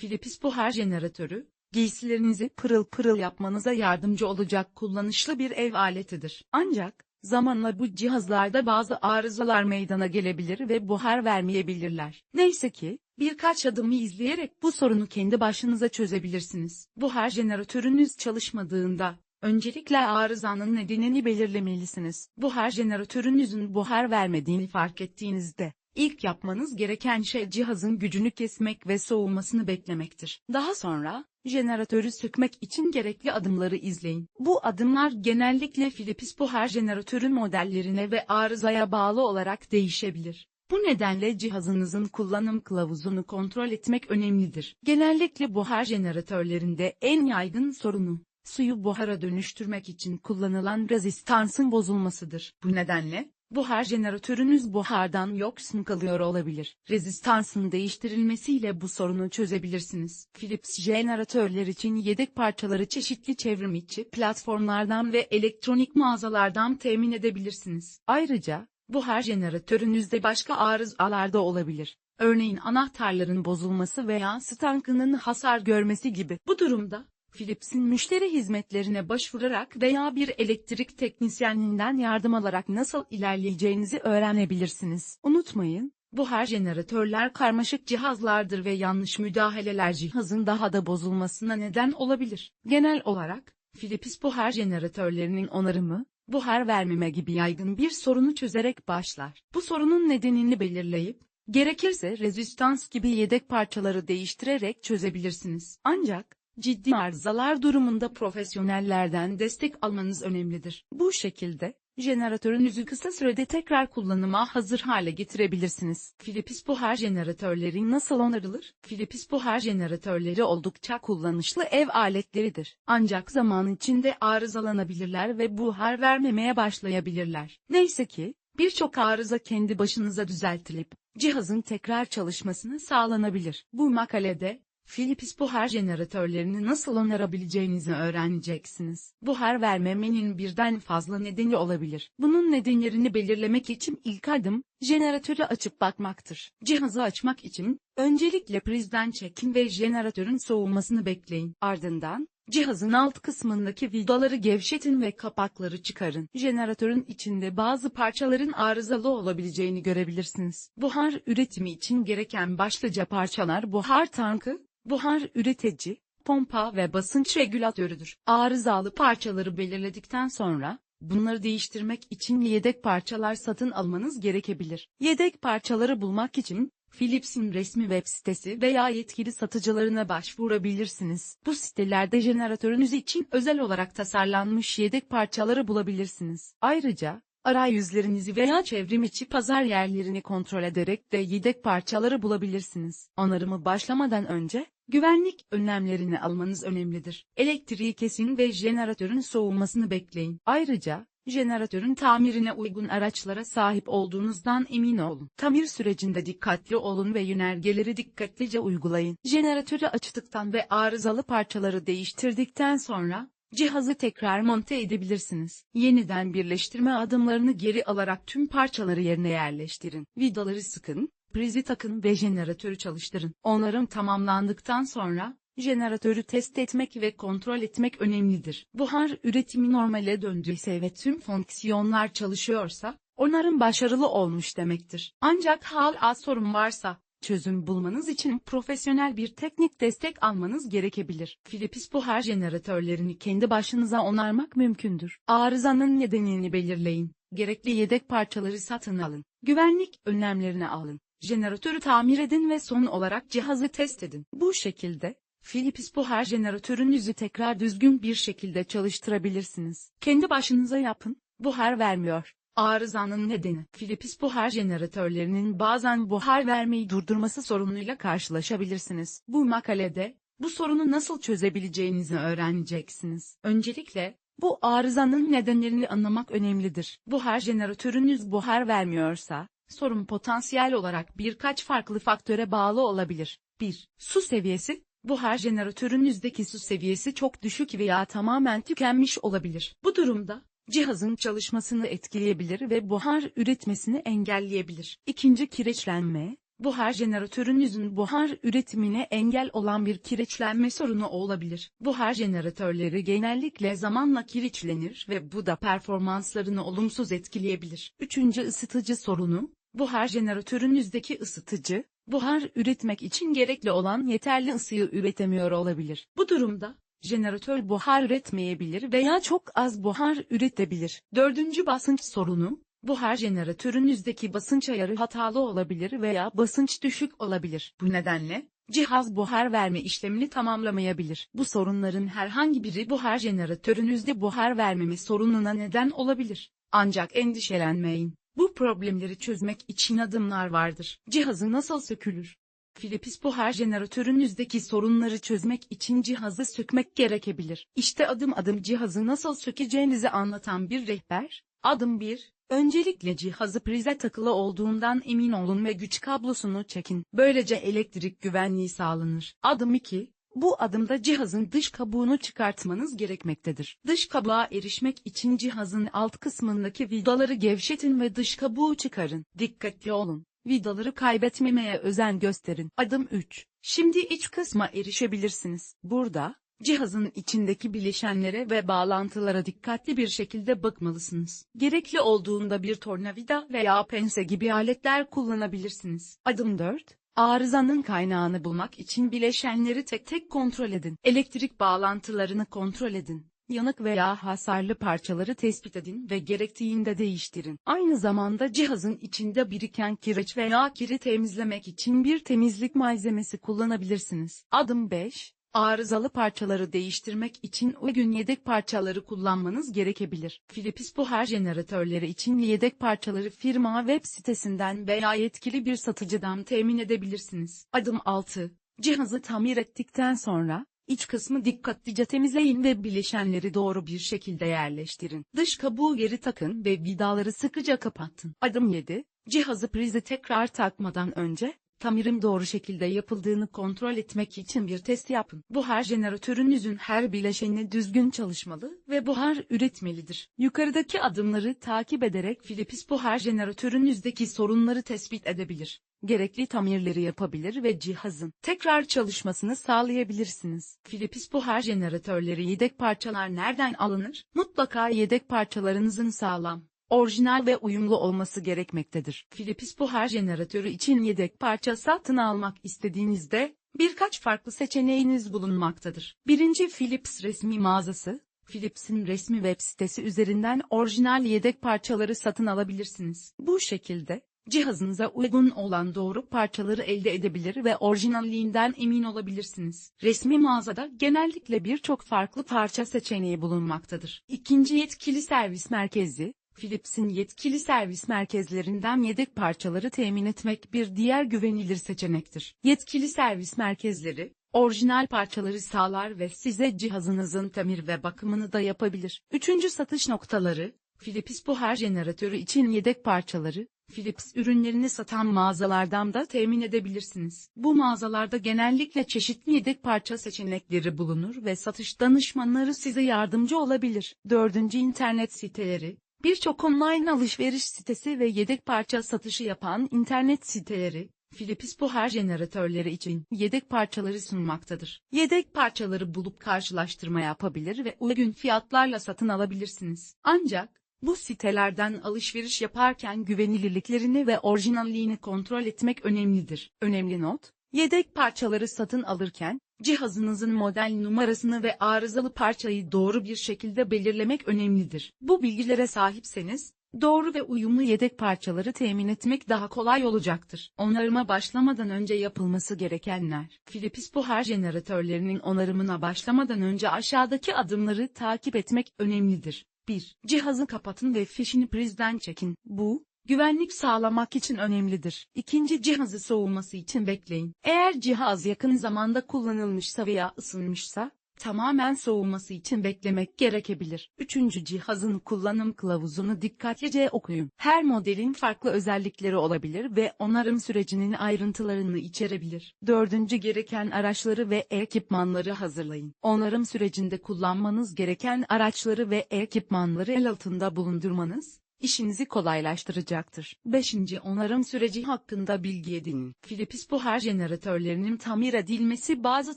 Philips buhar jeneratörü, giysilerinizi pırıl pırıl yapmanıza yardımcı olacak kullanışlı bir ev aletidir. Ancak, zamanla bu cihazlarda bazı arızalar meydana gelebilir ve buhar vermeyebilirler. Neyse ki, birkaç adımı izleyerek bu sorunu kendi başınıza çözebilirsiniz. Buhar jeneratörünüz çalışmadığında, Öncelikle arızanın nedenini belirlemelisiniz. Buhar jeneratörünüzün buhar vermediğini fark ettiğinizde, ilk yapmanız gereken şey cihazın gücünü kesmek ve soğumasını beklemektir. Daha sonra, jeneratörü sökmek için gerekli adımları izleyin. Bu adımlar genellikle Philips buhar jeneratörü modellerine ve arızaya bağlı olarak değişebilir. Bu nedenle cihazınızın kullanım kılavuzunu kontrol etmek önemlidir. Genellikle buhar jeneratörlerinde en yaygın sorunu, suyu buhara dönüştürmek için kullanılan rezistansın bozulmasıdır. Bu nedenle, buhar jeneratörünüz buhardan yoksun kalıyor olabilir. Rezistansın değiştirilmesiyle bu sorunu çözebilirsiniz. Philips jeneratörler için yedek parçaları çeşitli çevrim içi platformlardan ve elektronik mağazalardan temin edebilirsiniz. Ayrıca, buhar jeneratörünüzde başka arızalar da olabilir. Örneğin anahtarların bozulması veya stankının hasar görmesi gibi. Bu durumda, Philips'in müşteri hizmetlerine başvurarak veya bir elektrik teknisyeninden yardım alarak nasıl ilerleyeceğinizi öğrenebilirsiniz. Unutmayın, buhar jeneratörler karmaşık cihazlardır ve yanlış müdahaleler cihazın daha da bozulmasına neden olabilir. Genel olarak, Philips buhar jeneratörlerinin onarımı, buhar vermeme gibi yaygın bir sorunu çözerek başlar. Bu sorunun nedenini belirleyip, gerekirse rezistans gibi yedek parçaları değiştirerek çözebilirsiniz. Ancak, ciddi arızalar durumunda profesyonellerden destek almanız önemlidir. Bu şekilde, jeneratörünüzü kısa sürede tekrar kullanıma hazır hale getirebilirsiniz. Philips buhar jeneratörleri nasıl onarılır? Philips buhar jeneratörleri oldukça kullanışlı ev aletleridir. Ancak zaman içinde arızalanabilirler ve buhar vermemeye başlayabilirler. Neyse ki, birçok arıza kendi başınıza düzeltilip, cihazın tekrar çalışmasını sağlanabilir. Bu makalede, Philips buhar jeneratörlerini nasıl onarabileceğinizi öğreneceksiniz. Buhar vermemenin birden fazla nedeni olabilir. Bunun nedenlerini belirlemek için ilk adım, jeneratörü açıp bakmaktır. Cihazı açmak için, öncelikle prizden çekin ve jeneratörün soğumasını bekleyin. Ardından, Cihazın alt kısmındaki vidaları gevşetin ve kapakları çıkarın. Jeneratörün içinde bazı parçaların arızalı olabileceğini görebilirsiniz. Buhar üretimi için gereken başlıca parçalar buhar tankı, buhar üretici, pompa ve basınç regülatörüdür. Arızalı parçaları belirledikten sonra, bunları değiştirmek için yedek parçalar satın almanız gerekebilir. Yedek parçaları bulmak için, Philips'in resmi web sitesi veya yetkili satıcılarına başvurabilirsiniz. Bu sitelerde jeneratörünüz için özel olarak tasarlanmış yedek parçaları bulabilirsiniz. Ayrıca, arayüzlerinizi veya çevrim içi pazar yerlerini kontrol ederek de yedek parçaları bulabilirsiniz. Onarımı başlamadan önce, güvenlik önlemlerini almanız önemlidir. Elektriği kesin ve jeneratörün soğumasını bekleyin. Ayrıca, jeneratörün tamirine uygun araçlara sahip olduğunuzdan emin olun. Tamir sürecinde dikkatli olun ve yönergeleri dikkatlice uygulayın. Jeneratörü açtıktan ve arızalı parçaları değiştirdikten sonra, cihazı tekrar monte edebilirsiniz. Yeniden birleştirme adımlarını geri alarak tüm parçaları yerine yerleştirin. Vidaları sıkın, prizi takın ve jeneratörü çalıştırın. Onarım tamamlandıktan sonra, jeneratörü test etmek ve kontrol etmek önemlidir. Buhar üretimi normale döndüyse ve tüm fonksiyonlar çalışıyorsa, onarım başarılı olmuş demektir. Ancak hala sorun varsa, çözüm bulmanız için profesyonel bir teknik destek almanız gerekebilir. Philips buhar jeneratörlerini kendi başınıza onarmak mümkündür. Arızanın nedenini belirleyin. Gerekli yedek parçaları satın alın. Güvenlik önlemlerini alın. Jeneratörü tamir edin ve son olarak cihazı test edin. Bu şekilde, Philips buhar jeneratörünüzü tekrar düzgün bir şekilde çalıştırabilirsiniz. Kendi başınıza yapın, buhar vermiyor. Arızanın nedeni Philips buhar jeneratörlerinin bazen buhar vermeyi durdurması sorunuyla karşılaşabilirsiniz. Bu makalede, bu sorunu nasıl çözebileceğinizi öğreneceksiniz. Öncelikle, bu arızanın nedenlerini anlamak önemlidir. Buhar jeneratörünüz buhar vermiyorsa, sorun potansiyel olarak birkaç farklı faktöre bağlı olabilir. 1. Su seviyesi, buhar jeneratörünüzdeki su seviyesi çok düşük veya tamamen tükenmiş olabilir. Bu durumda, cihazın çalışmasını etkileyebilir ve buhar üretmesini engelleyebilir. İkinci kireçlenme, Buhar jeneratörünüzün buhar üretimine engel olan bir kireçlenme sorunu olabilir. Buhar jeneratörleri genellikle zamanla kireçlenir ve bu da performanslarını olumsuz etkileyebilir. Üçüncü ısıtıcı sorunu, buhar jeneratörünüzdeki ısıtıcı, buhar üretmek için gerekli olan yeterli ısıyı üretemiyor olabilir. Bu durumda, jeneratör buhar üretmeyebilir veya çok az buhar üretebilir. Dördüncü basınç sorunu, buhar jeneratörünüzdeki basınç ayarı hatalı olabilir veya basınç düşük olabilir. Bu nedenle, cihaz buhar verme işlemini tamamlamayabilir. Bu sorunların herhangi biri buhar jeneratörünüzde buhar vermeme sorununa neden olabilir. Ancak endişelenmeyin. Bu problemleri çözmek için adımlar vardır. Cihazı nasıl sökülür? Philips buhar jeneratörünüzdeki sorunları çözmek için cihazı sökmek gerekebilir. İşte adım adım cihazı nasıl sökeceğinizi anlatan bir rehber. Adım 1. Öncelikle cihazı prize takılı olduğundan emin olun ve güç kablosunu çekin. Böylece elektrik güvenliği sağlanır. Adım 2. Bu adımda cihazın dış kabuğunu çıkartmanız gerekmektedir. Dış kabuğa erişmek için cihazın alt kısmındaki vidaları gevşetin ve dış kabuğu çıkarın. Dikkatli olun. Vidaları kaybetmemeye özen gösterin. Adım 3. Şimdi iç kısma erişebilirsiniz. Burada, cihazın içindeki bileşenlere ve bağlantılara dikkatli bir şekilde bakmalısınız. Gerekli olduğunda bir tornavida veya pense gibi aletler kullanabilirsiniz. Adım 4. Arızanın kaynağını bulmak için bileşenleri tek tek kontrol edin. Elektrik bağlantılarını kontrol edin. Yanık veya hasarlı parçaları tespit edin ve gerektiğinde değiştirin. Aynı zamanda cihazın içinde biriken kireç veya kiri temizlemek için bir temizlik malzemesi kullanabilirsiniz. Adım 5. Arızalı parçaları değiştirmek için uygun yedek parçaları kullanmanız gerekebilir. Philips buhar jeneratörleri için yedek parçaları firma web sitesinden veya yetkili bir satıcıdan temin edebilirsiniz. Adım 6. Cihazı tamir ettikten sonra, iç kısmı dikkatlice temizleyin ve bileşenleri doğru bir şekilde yerleştirin. Dış kabuğu geri takın ve vidaları sıkıca kapatın. Adım 7. Cihazı prize tekrar takmadan önce, tamirin doğru şekilde yapıldığını kontrol etmek için bir test yapın. Buhar jeneratörünüzün her bileşeni düzgün çalışmalı ve buhar üretmelidir. Yukarıdaki adımları takip ederek Philips buhar jeneratörünüzdeki sorunları tespit edebilir. Gerekli tamirleri yapabilir ve cihazın tekrar çalışmasını sağlayabilirsiniz. Philips buhar jeneratörleri yedek parçalar nereden alınır? Mutlaka yedek parçalarınızın sağlam, orijinal ve uyumlu olması gerekmektedir. Philips buhar jeneratörü için yedek parça satın almak istediğinizde, birkaç farklı seçeneğiniz bulunmaktadır. Birinci Philips resmi mağazası, Philips'in resmi web sitesi üzerinden orijinal yedek parçaları satın alabilirsiniz. Bu şekilde, cihazınıza uygun olan doğru parçaları elde edebilir ve orijinalliğinden emin olabilirsiniz. Resmi mağazada genellikle birçok farklı parça seçeneği bulunmaktadır. İkinci yetkili servis merkezi, Philips'in yetkili servis merkezlerinden yedek parçaları temin etmek bir diğer güvenilir seçenektir. Yetkili servis merkezleri, orijinal parçaları sağlar ve size cihazınızın tamir ve bakımını da yapabilir. Üçüncü satış noktaları, Philips buhar jeneratörü için yedek parçaları, Philips ürünlerini satan mağazalardan da temin edebilirsiniz. Bu mağazalarda genellikle çeşitli yedek parça seçenekleri bulunur ve satış danışmanları size yardımcı olabilir. Dördüncü internet siteleri, Birçok online alışveriş sitesi ve yedek parça satışı yapan internet siteleri, Philips buhar jeneratörleri için yedek parçaları sunmaktadır. Yedek parçaları bulup karşılaştırma yapabilir ve uygun fiyatlarla satın alabilirsiniz. Ancak, bu sitelerden alışveriş yaparken güvenilirliklerini ve orijinalliğini kontrol etmek önemlidir. Önemli not, yedek parçaları satın alırken, cihazınızın model numarasını ve arızalı parçayı doğru bir şekilde belirlemek önemlidir. Bu bilgilere sahipseniz, doğru ve uyumlu yedek parçaları temin etmek daha kolay olacaktır. Onarıma başlamadan önce yapılması gerekenler. Philips buhar jeneratörlerinin onarımına başlamadan önce aşağıdaki adımları takip etmek önemlidir. 1. Cihazı kapatın ve fişini prizden çekin. Bu, güvenlik sağlamak için önemlidir. İkinci cihazı soğuması için bekleyin. Eğer cihaz yakın zamanda kullanılmışsa veya ısınmışsa, tamamen soğuması için beklemek gerekebilir. Üçüncü cihazın kullanım kılavuzunu dikkatlice okuyun. Her modelin farklı özellikleri olabilir ve onarım sürecinin ayrıntılarını içerebilir. Dördüncü gereken araçları ve ekipmanları hazırlayın. Onarım sürecinde kullanmanız gereken araçları ve ekipmanları el altında bulundurmanız, işinizi kolaylaştıracaktır. 5. Onarım süreci hakkında bilgi edinin. Philips buhar jeneratörlerinin tamir edilmesi bazı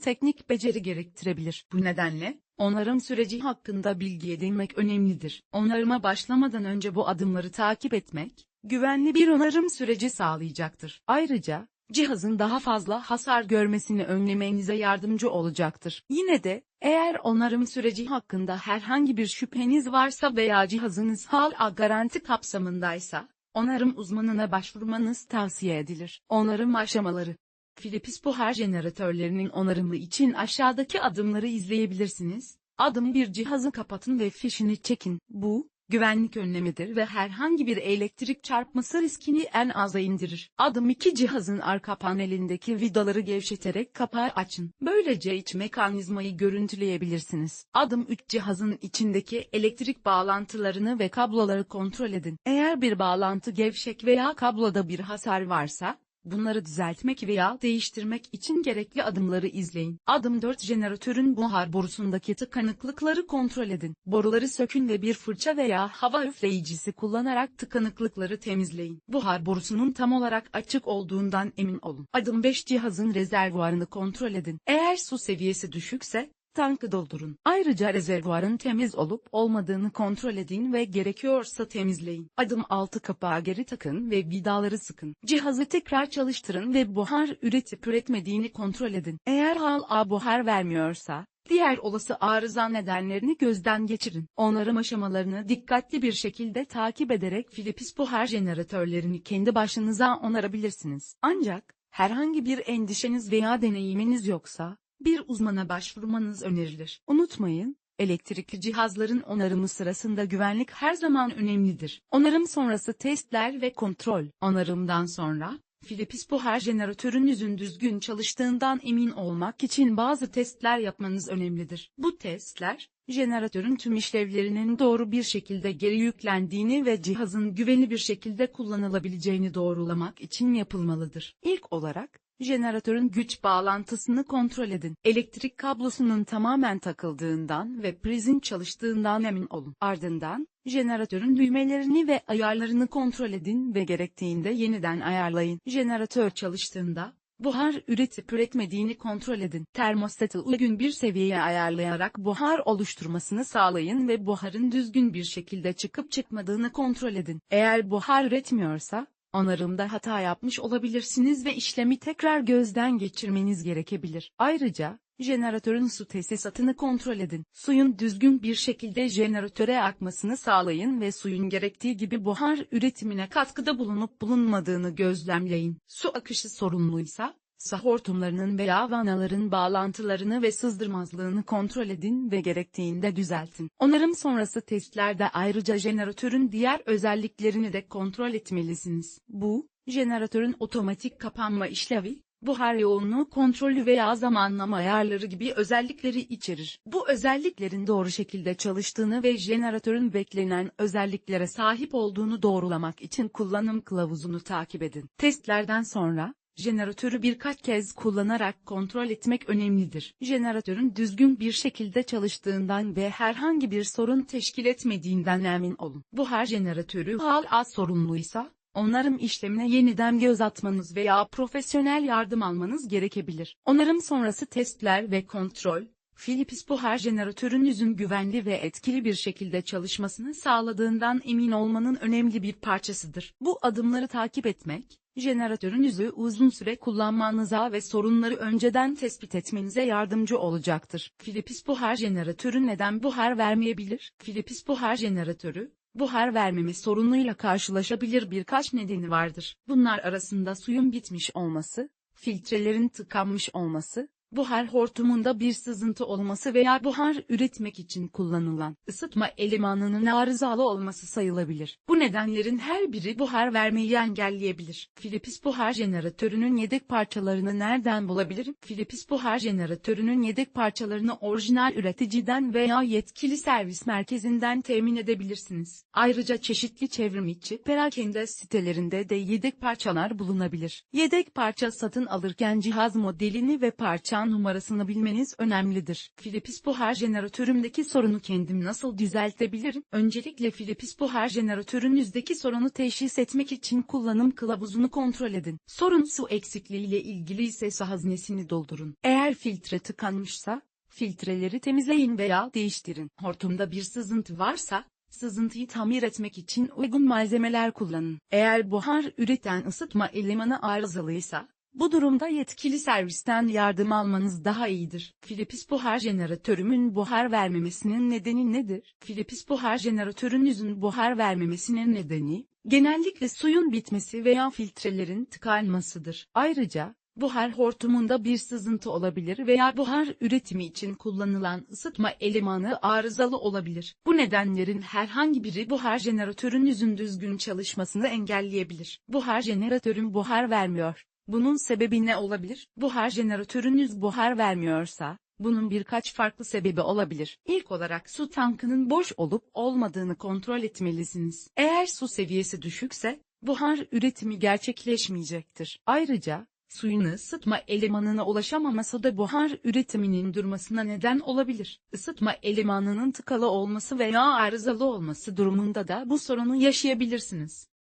teknik beceri gerektirebilir. Bu nedenle, onarım süreci hakkında bilgi edinmek önemlidir. Onarıma başlamadan önce bu adımları takip etmek, güvenli bir onarım süreci sağlayacaktır. Ayrıca, cihazın daha fazla hasar görmesini önlemenize yardımcı olacaktır. Yine de, eğer onarım süreci hakkında herhangi bir şüpheniz varsa veya cihazınız hala garanti kapsamındaysa, onarım uzmanına başvurmanız tavsiye edilir. Onarım aşamaları Philips buhar jeneratörlerinin onarımı için aşağıdaki adımları izleyebilirsiniz. Adım 1 cihazı kapatın ve fişini çekin. Bu, güvenlik önlemidir ve herhangi bir elektrik çarpması riskini en aza indirir. Adım 2 cihazın arka panelindeki vidaları gevşeterek kapağı açın. Böylece iç mekanizmayı görüntüleyebilirsiniz. Adım 3 cihazın içindeki elektrik bağlantılarını ve kabloları kontrol edin. Eğer bir bağlantı gevşek veya kabloda bir hasar varsa, Bunları düzeltmek veya değiştirmek için gerekli adımları izleyin. Adım 4 Jeneratörün buhar borusundaki tıkanıklıkları kontrol edin. Boruları sökün ve bir fırça veya hava üfleyicisi kullanarak tıkanıklıkları temizleyin. Buhar borusunun tam olarak açık olduğundan emin olun. Adım 5 Cihazın rezervuarını kontrol edin. Eğer su seviyesi düşükse, tankı doldurun. Ayrıca rezervuarın temiz olup olmadığını kontrol edin ve gerekiyorsa temizleyin. Adım 6 kapağı geri takın ve vidaları sıkın. Cihazı tekrar çalıştırın ve buhar üretip üretmediğini kontrol edin. Eğer hala buhar vermiyorsa, Diğer olası arıza nedenlerini gözden geçirin. Onarım aşamalarını dikkatli bir şekilde takip ederek Philips buhar jeneratörlerini kendi başınıza onarabilirsiniz. Ancak, herhangi bir endişeniz veya deneyiminiz yoksa, bir uzmana başvurmanız önerilir. Unutmayın, elektrikli cihazların onarımı sırasında güvenlik her zaman önemlidir. Onarım sonrası testler ve kontrol. Onarımdan sonra, Philips buhar jeneratörünüzün düzgün çalıştığından emin olmak için bazı testler yapmanız önemlidir. Bu testler, jeneratörün tüm işlevlerinin doğru bir şekilde geri yüklendiğini ve cihazın güvenli bir şekilde kullanılabileceğini doğrulamak için yapılmalıdır. İlk olarak, Jeneratörün güç bağlantısını kontrol edin. Elektrik kablosunun tamamen takıldığından ve prizin çalıştığından emin olun. Ardından, jeneratörün düğmelerini ve ayarlarını kontrol edin ve gerektiğinde yeniden ayarlayın. Jeneratör çalıştığında, buhar üretip üretmediğini kontrol edin. Termostatı uygun bir seviyeye ayarlayarak buhar oluşturmasını sağlayın ve buharın düzgün bir şekilde çıkıp çıkmadığını kontrol edin. Eğer buhar üretmiyorsa, onarımda hata yapmış olabilirsiniz ve işlemi tekrar gözden geçirmeniz gerekebilir. Ayrıca, jeneratörün su tesisatını kontrol edin. Suyun düzgün bir şekilde jeneratöre akmasını sağlayın ve suyun gerektiği gibi buhar üretimine katkıda bulunup bulunmadığını gözlemleyin. Su akışı sorunluysa, Sah hortumlarının veya vanaların bağlantılarını ve sızdırmazlığını kontrol edin ve gerektiğinde düzeltin. Onarım sonrası testlerde ayrıca jeneratörün diğer özelliklerini de kontrol etmelisiniz. Bu, jeneratörün otomatik kapanma işlevi, buhar yoğunluğu kontrolü veya zamanlama ayarları gibi özellikleri içerir. Bu özelliklerin doğru şekilde çalıştığını ve jeneratörün beklenen özelliklere sahip olduğunu doğrulamak için kullanım kılavuzunu takip edin. Testlerden sonra, Jeneratörü birkaç kez kullanarak kontrol etmek önemlidir. Jeneratörün düzgün bir şekilde çalıştığından ve herhangi bir sorun teşkil etmediğinden emin olun. Buhar jeneratörü hala sorunluysa, onarım işlemine yeniden göz atmanız veya profesyonel yardım almanız gerekebilir. Onarım sonrası testler ve kontrol, Philips buhar jeneratörünüzün güvenli ve etkili bir şekilde çalışmasını sağladığından emin olmanın önemli bir parçasıdır. Bu adımları takip etmek, jeneratörünüzü uzun süre kullanmanıza ve sorunları önceden tespit etmenize yardımcı olacaktır. Philips buhar jeneratörü neden buhar vermeyebilir? Philips buhar jeneratörü, buhar vermeme sorunuyla karşılaşabilir birkaç nedeni vardır. Bunlar arasında suyun bitmiş olması, filtrelerin tıkanmış olması, buhar hortumunda bir sızıntı olması veya buhar üretmek için kullanılan ısıtma elemanının arızalı olması sayılabilir. Bu nedenlerin her biri buhar vermeyi engelleyebilir. Philips buhar jeneratörünün yedek parçalarını nereden bulabilirim? Philips buhar jeneratörünün yedek parçalarını orijinal üreticiden veya yetkili servis merkezinden temin edebilirsiniz. Ayrıca çeşitli çevrim içi perakende sitelerinde de yedek parçalar bulunabilir. Yedek parça satın alırken cihaz modelini ve parça kaynağı numarasını bilmeniz önemlidir. Philips buhar jeneratörümdeki sorunu kendim nasıl düzeltebilirim? Öncelikle Philips buhar jeneratörünüzdeki sorunu teşhis etmek için kullanım kılavuzunu kontrol edin. Sorun su eksikliği ile ilgili ise su haznesini doldurun. Eğer filtre tıkanmışsa, filtreleri temizleyin veya değiştirin. Hortumda bir sızıntı varsa, sızıntıyı tamir etmek için uygun malzemeler kullanın. Eğer buhar üreten ısıtma elemanı arızalıysa, bu durumda yetkili servisten yardım almanız daha iyidir. Philips buhar jeneratörümün buhar vermemesinin nedeni nedir? Philips buhar jeneratörünüzün buhar vermemesinin nedeni, genellikle suyun bitmesi veya filtrelerin tıkanmasıdır. Ayrıca, buhar hortumunda bir sızıntı olabilir veya buhar üretimi için kullanılan ısıtma elemanı arızalı olabilir. Bu nedenlerin herhangi biri buhar jeneratörünüzün düzgün çalışmasını engelleyebilir. Buhar jeneratörüm buhar vermiyor. Bunun sebebi ne olabilir? Buhar jeneratörünüz buhar vermiyorsa, bunun birkaç farklı sebebi olabilir. İlk olarak su tankının boş olup olmadığını kontrol etmelisiniz. Eğer su seviyesi düşükse, buhar üretimi gerçekleşmeyecektir. Ayrıca, suyun ısıtma elemanına ulaşamaması da buhar üretiminin durmasına neden olabilir. Isıtma elemanının tıkalı olması veya arızalı olması durumunda da bu sorunu yaşayabilirsiniz.